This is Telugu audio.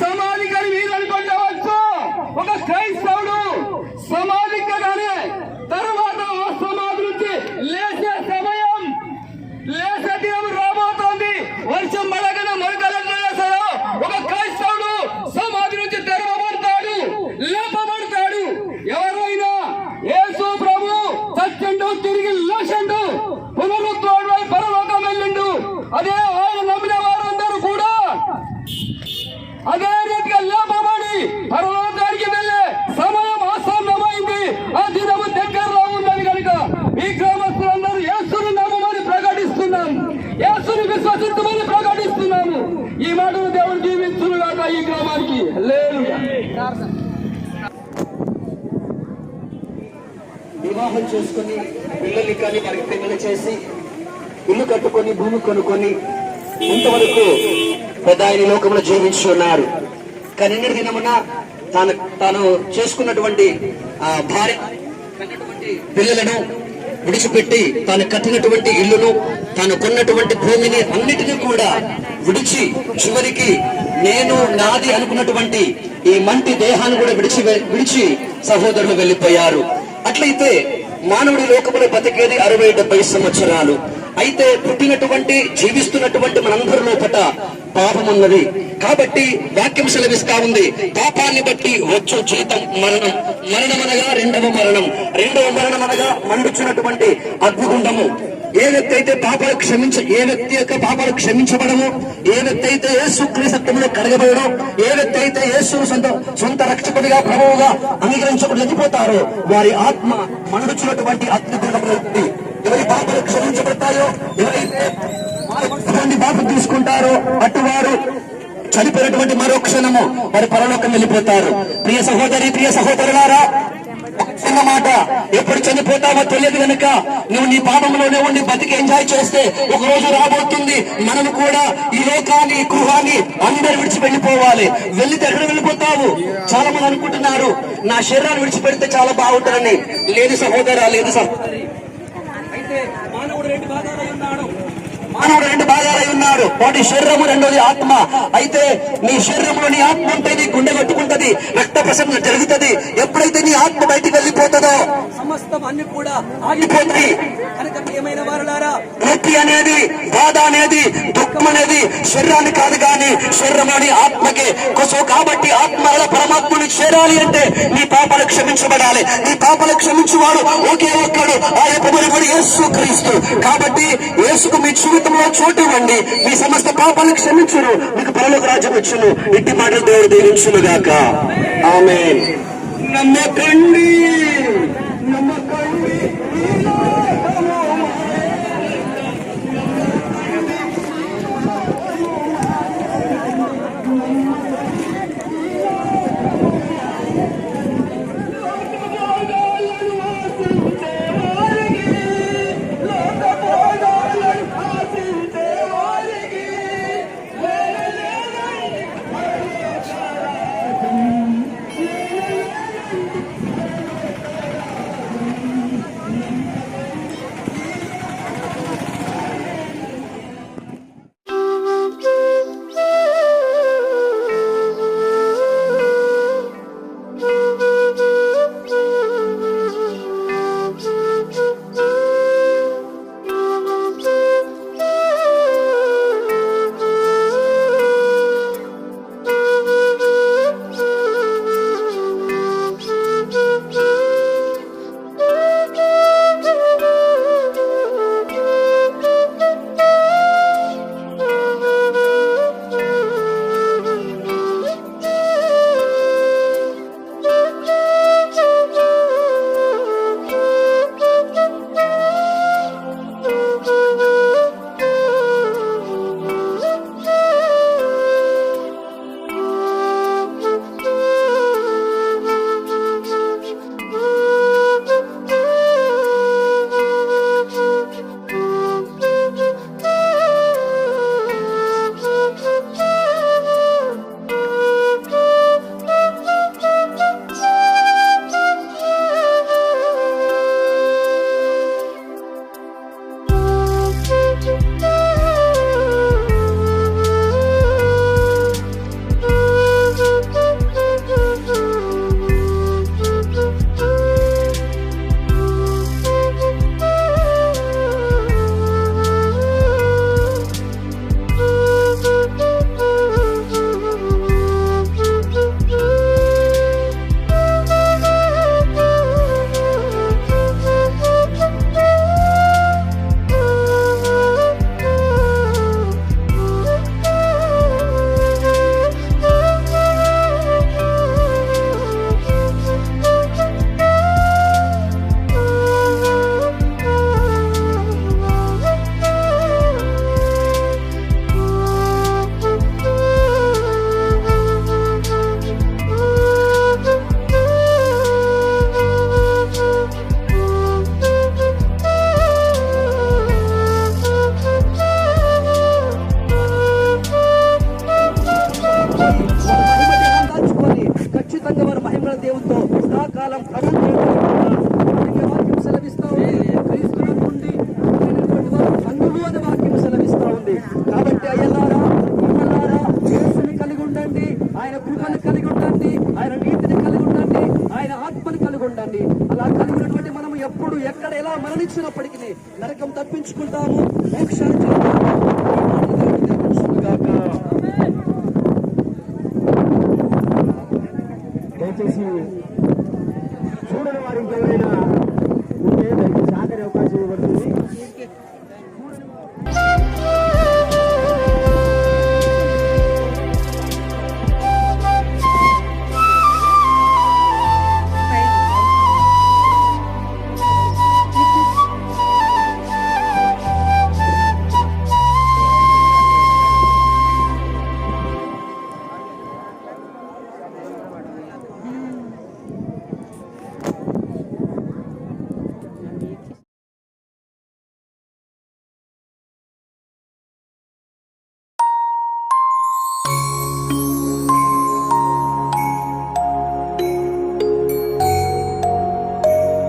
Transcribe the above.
సమాధి కానీ మీరు అనుకుంటవచ్చు ఒక క్రైస్తవుడు అదే రీతిగా లేపబడి పరలోకానికి వెళ్ళే సమయం ఆసన్నమైంది. ఆ దినము దగ్గరలో ఉన్నది కనుక ఈ గ్రామస్తులందరూ యేసుని నమ్మమని ప్రకటిస్తున్నాం. యేసుని విశ్వసించమని ప్రకటిస్తున్నాము. ఈ మాటను దేవుడు దీవించును గాక ఈ గ్రామానికి. లేదు వివాహం చేసుకుని పిల్లల్ని కానీ వారికి పిల్లలు చేసి ఇల్లు కట్టుకొని భూమి కొనుక్కొని ఇంతవరకు పెద్ద ఆయన లోకంలో జీవించి ఉన్నారు కానీ నిన్న దినమున తాను తాను చేసుకున్నటువంటి ఆ భార్య కన్నటువంటి పిల్లలను విడిచిపెట్టి తాను కట్టినటువంటి ఇల్లును తాను కొన్నటువంటి భూమిని అన్నిటినీ కూడా విడిచి చివరికి నేను నాది అనుకున్నటువంటి ఈ మంటి దేహాన్ని కూడా విడిచి విడిచి సహోదరులు వెళ్ళిపోయారు. అట్లయితే మానవుడి లోకములో బతికేది అరవై డెబ్బై సంవత్సరాలు. అయితే పుట్టినటువంటి జీవిస్తున్నటువంటి మనందరి పట పాపం ఉన్నది కాబట్టి వాక్యం సెలవిస్తా ఉంది. పాపాన్ని బట్టి వచ్చు జీతం మరణం. మరణం అనగా రెండవ మరణం. రెండవ మరణం అనగా మండుచున్నటువంటి అగ్నిగుండము. ఏ వ్యక్తి అయితే పాపాలు క్షమించ ఏ వ్యక్తి యొక్క పాపాలు క్షమించబడము ఏ వ్యక్తి అయితే యేసు క్రీస్తత్వంలో కడగబడడం ఏ వ్యక్తి అయితే యేసు సొంత సొంత రక్షకుడిగా ప్రభువుగా అంగీకరించబడి వెళ్ళిపోతారో వారి ఆత్మ మండుచున్నటువంటి అగ్నిగుండము ఉంది ఎవరైతే మంది బాపు తీసుకుంటారో అటువారు చనిపోయినటువంటి మరో క్షణము వారి పరలోకం వెళ్ళిపోతారు. ప్రియ సహోదరి ప్రియ సహోదరులారా చిన్న మాట. ఎప్పుడు చనిపోతావో తెలియదు కనుక నువ్వు నీ పాపంలోనే ఉండి బతికి ఎంజాయ్ చేస్తే ఒక రోజు రాబోతుంది. మనం కూడా ఈ లోకాన్ని గృహాన్ని అందరు విడిచి వెళ్ళిపోవాలి వెళ్ళితే ఎక్కడ వెళ్ళిపోతావు. చాలా మంది అనుకుంటున్నారు నా శరీరాన్ని విడిచిపెడితే చాలా బాగుంటుందని. లేదు సహోదరా లేదు సహోదరి. మానవుడు రెండు భాగాలై ఉన్నాడు. ఒకటి శరీరము రెండోది ఆత్మ. అయితే నీ శరీరంలో నీ ఆత్మ ఉంటే నీ గుండె కొట్టుకుంటది రక్త ప్రసరణ జరుగుతుంది. ఎప్పుడైతే నీ ఆత్మ బయటికి వెళ్ళిపోతుందో సమస్తం అన్ని కూడా ఆగిపోతాయి. కనుక ప్రియమైన వారులారా నొప్పి అనేది బాధ అనేది దుఃఖం అనేది శరీరాన్ని కాదు కానీ శరీరంలోని ఆత్మకే సో కాబట్టి పరమాత్మని చేరాలి అంటే నీ పాపలు క్షమించబడాలి. నీ పాపలు క్షమించువాడు ఒకే ఒక్కడు. ఆ యొక్క యేసు క్రీస్తు. కాబట్టి యేసుకు మీ జీవితంలో చోటు ఇవ్వండి. మీ సమస్త పాపాలు క్షమించును. మీకు పరలోక రాజ్యం వచ్చును. ఇంటి మాటలు దేవుడు దీవించును గాక ఆమె నమ్మకండి. వారి దాచుకొని ఖచ్చితంగా వారి మహిమల దేవునితో సదాకాలం ప్రజలు వాక్యం సెలవిస్తా ఉంది క్రీస్తుల నుండి పుట్టినటువంటి అనే వాక్యం సెలవిస్తా ఉంది కాబట్టి అయ్యలారా అమ్మలారా యేసుని కలిగి ఉండండి ఆయన కృపను కలిగి ఉండండి ఆయన నీతిని కలిగి ఉండండి ఆయన ఆత్మని కలిగి ఉండండి అలా కలిగి ఉన్నటువంటి మనం ఎప్పుడు ఎక్కడ ఎలా మరణించినప్పటికీ నరకం తప్పించుకుంటాము మోక్షాన్ని